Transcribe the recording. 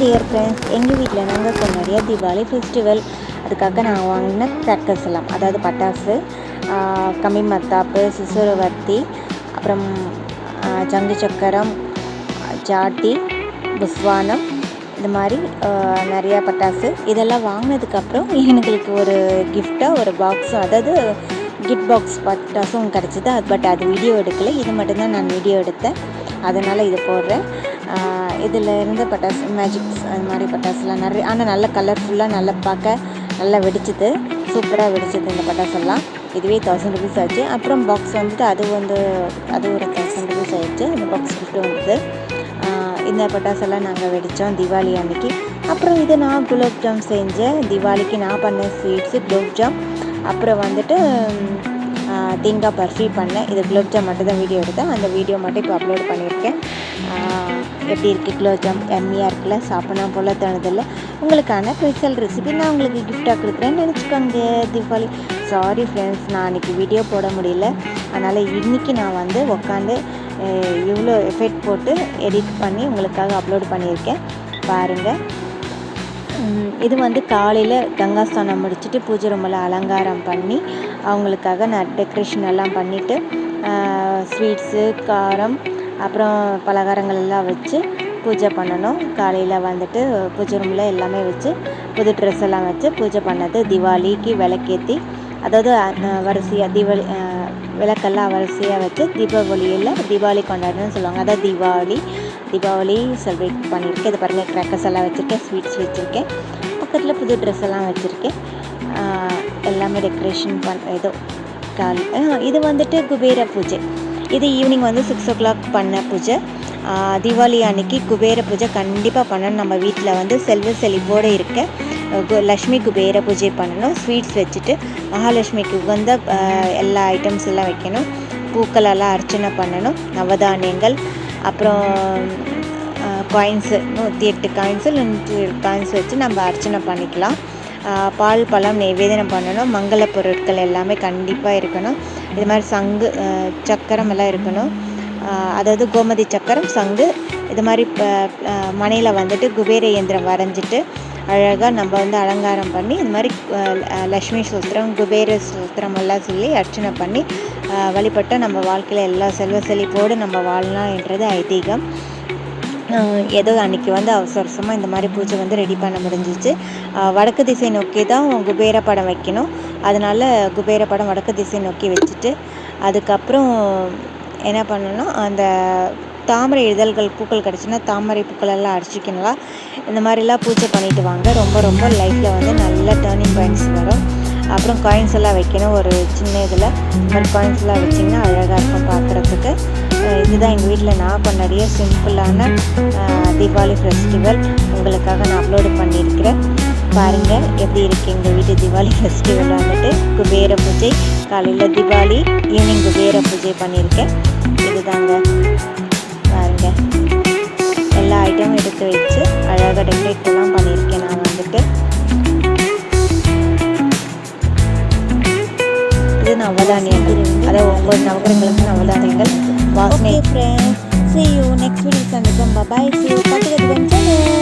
Dear friends எங்கள் வீட்டில் நாங்கள் கொண்டாடிய தீபாவளி ஃபெஸ்டிவல் அதுக்காக நான் வாங்கின கிராக்கர்ஸ் எல்லாம். அதாவது பட்டாசு கம்மி மத்தாப்பு சிசுரவர்த்தி அப்புறம் ஜங்கு சக்கரம் ஜாட்டி புஸ்வானம் இந்த மாதிரி நிறையா பட்டாசு. இதெல்லாம் வாங்கினதுக்கப்புறம் எங்களுக்கு ஒரு கிஃப்டாக ஒரு பாக்ஸும் அதாவது கிஃப்ட் பாக்ஸ் பட்டாசும் கிடச்சிது. அது பட் அது வீடியோ எடுக்கலை. இது மட்டும்தான் நான் வீடியோ எடுத்தேன். அதனால் இது போடுறேன். இதில் இருந்த பட்டாசு மேஜிக்ஸ் அது மாதிரி பட்டாசுலாம் நிறைய ஆனால் நல்ல கலர்ஃபுல்லாக நல்லா பார்க்க நல்லா வெடிச்சிது. சூப்பராக வெடிச்சது இந்த பட்டாசெல்லாம். இதுவே தௌசண்ட் ருபீஸ் ஆச்சு. அப்புறம் பாக்ஸ் வந்துட்டு அது வந்து அது ஒரு தௌசண்ட் ருபீஸ் ஆயிடுச்சு. இந்த பாக்ஸ் கிஃப்ட் வந்தது. இந்த பட்டாசெல்லாம் நாங்கள் வெடித்தோம் தீபாவளி அன்னைக்கு. அப்புறம் இது நான் குலோப் ஜாம் செஞ்சேன். தீபாவளிக்கு நான் பண்ண ஸ்வீட்ஸு குலோப் ஜாம். அப்புறம் வந்துட்டு தேங்காய் பர்ஃபி பண்ணேன். இது குலோப் ஜாம் மட்டும் தான் வீடியோ எடுத்தேன். அந்த வீடியோ மட்டும் இப்போ அப்லோட் பண்ணியிருக்கேன். எப்படி இருக்குது குலோப் ஜாம் எம்மியாக இருக்குல்ல? சாப்பிடலாம் போல் தோணுதில்ல? உங்களுக்கான ஸ்பெஷல் ரெசிபி நான் உங்களுக்கு கிஃப்டாக கொடுக்குறேன்னு நினச்சிக்கோங்க தீபாவளி. சாரி ஃப்ரெண்ட்ஸ் நான் அன்றைக்கி வீடியோ போட முடியல. அதனால் இன்றைக்கி நான் வந்து உட்காந்து இவ்வளோ எஃபெக்ட் போட்டு எடிட் பண்ணி உங்களுக்காக அப்லோட் பண்ணியிருக்கேன். பாருங்கள் இது வந்து காலையில் கங்கா ஸ்நானம் முடிச்சுட்டு பூஜை ரூமில் அலங்காரம் பண்ணி அவங்களுக்காக நான் டெக்கரேஷன் எல்லாம் பண்ணிவிட்டு ஸ்வீட்ஸு காரம் அப்புறம் பலகாரங்கள் எல்லாம் வச்சு பூஜை பண்ணணும். காலையில் வந்துட்டு பூஜை ரூமில் எல்லாமே வச்சு புது ட்ரெஸ் எல்லாம் வச்சு பூஜை பண்ணது தீபாவளிக்கு விளக்கேற்றி அதாவது வரிசையாக தீபாவளி விளக்கெல்லாம் வரிசையாக வச்சு தீபாவளியில் தீபாவளி கொண்டாடணும்னு சொல்லுவாங்க. அதான் தீபாவளி தீபாவளி செலிப்ரேட் பண்ணியிருக்கேன். இது பாருங்கள் க்ராக்கர்ஸ் எல்லாம் வச்சுருக்கேன் ஸ்வீட்ஸ் வச்சுருக்கேன். பக்கத்தில் புது ட்ரெஸ் எல்லாம் வச்சுருக்கேன். எல்லாமே டெக்கரேஷன் பண் ஏதோ கால் இது வந்துட்டு குபேர பூஜை. இது ஈவினிங் வந்து சிக்ஸ் ஓ கிளாக் பண்ண பூஜை. தீபாவளி அன்னைக்கு குபேர பூஜை கண்டிப்பாக பண்ணணும். நம்ம வீட்டில் வந்து செல்வ செழிப்போடு இருக்க கு- லக்ஷ்மி குபேர பூஜை பண்ணணும். ஸ்வீட்ஸ் வச்சுட்டு மகாலட்சுமிக்கு உகந்த எல்லா ஐட்டம்ஸ் எல்லாம் வைக்கணும். பூக்களெல்லாம் அர்ச்சனை பண்ணணும். நவதானியங்கள் அப்புறம் காயின்ஸு நூற்றி எட்டு காயின்ஸு நூற்றி எட்டு காயின்ஸ் வச்சு நம்ம அர்ச்சனை பண்ணிக்கலாம். பால் பழம் நைவேதனம் பண்ணணும். மங்கள பொருட்கள் எல்லாமே கண்டிப்பாக இருக்கணும். இது மாதிரி சங்கு சக்கரம் எல்லாம் இருக்கணும். அதாவது கோமதி சக்கரம் சங்கு இது மாதிரி மனையில் வந்துட்டு குபேர இயந்திரம் வரைஞ்சிட்டு அழகாக நம்ம வந்து அலங்காரம் பண்ணி இது மாதிரி லக்ஷ்மி சூத்திரம் குபேர சூத்திரம் எல்லாம் சொல்லி அர்ச்சனை பண்ணி வழிபட்டால் நம்ம வாழ்க்கையில் எல்லா செல்வ செழிப்போடு நம்ம வாழலாம் என்றது ஐதீகம் ஏதோ அன்றைக்கி வந்து அவசர அவசரமாக இந்த மாதிரி பூஜை வந்து ரெடி பண்ண முடிஞ்சிச்சு. வடக்கு திசை நோக்கி தான் குபேர படம் வைக்கணும். அதனால் குபேர படம் வடக்கு திசை நோக்கி வச்சுட்டு அதுக்கப்புறம் என்ன பண்ணணும்னா அந்த தாமரை இதழ்கள் பூக்கள் கிடச்சுன்னா தாமரை பூக்கள் எல்லாம் அடிச்சிக்கலாம் இந்த மாதிரிலாம் பூஜை பண்ணிட்டு வாங்க. ரொம்ப ரொம்ப லைஃப்பில் வந்து நல்ல டேர்னிங் பாயிண்ட்ஸ் வரும். அப்புறம் காயின்ஸ் எல்லாம் வைக்கணும். ஒரு சின்ன இதில் ஒரு மாதிரி காயின்ஸ் எல்லாம் வச்சிங்கன்னா அழகாக இருக்கும் பார்க்குறதுக்கு இதுதான் எங்கள் வீட்டில் நான் பண்ணடிய சிம்பிளான தீபாவளி ஃபெஸ்டிவல் உங்களுக்காக நான் அப்லோடு பண்ணியிருக்கிறேன். பாருங்கள் எப்படி இருக்குது எங்கள் வீட்டு தீபாவளி ஃபெஸ்டிவல் வந்துட்டு. குபேர பூஜை காலையில் தீபாவளி ஈவினிங் குபேர பூஜை பண்ணியிருக்கேன். இதுதாங்க. பாருங்கள் எல்லா ஐட்டமும் எடுத்து வச்சு அழகாக டெக்கரேட்டெல்லாம் பண்ணியிருக்கேன் நான் வந்துட்டு. இது நவதானியங்கள் அதாவது ஒவ்வொரு நவகரங்களுக்கும் நவதானியங்கள். வாசனை friends friends, see you next video. சந்திப்போம். Bye bye. See you.